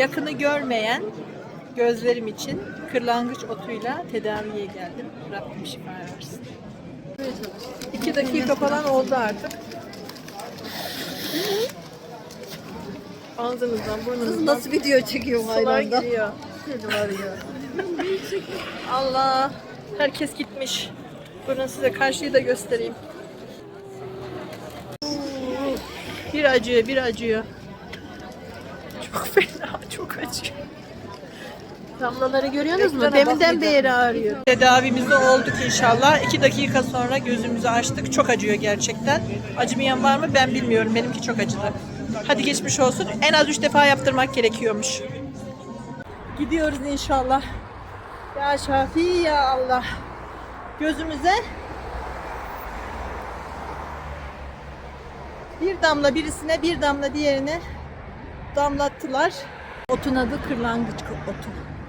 yakını görmeyen gözlerim için kırlangıç otuyla tedaviye geldim. Rabbim şifa versin. İki dakika falan oldu artık. Ağzınızdan, Kız burnunuzdan nasıl video çekiyor sular giriyor. Allah! Herkes gitmiş. Durun size karşıyı da göstereyim. Bir acıyor, bir acıyor. Çok fena, çok acıyor. Damlaları görüyorsunuz mu? Deminden beri ağrıyor. Tedavimizde olduk inşallah. İki dakika sonra gözümüzü açtık. Çok acıyor gerçekten. Acımayan var mı ben bilmiyorum. Benimki çok acıdı. Hadi geçmiş olsun. En az üç defa yaptırmak gerekiyormuş. Gidiyoruz inşallah. Ya Şafi ya Allah. Gözümüze bir damla birisine bir damla diğerine damlattılar. Otun adı kırlangıç otu.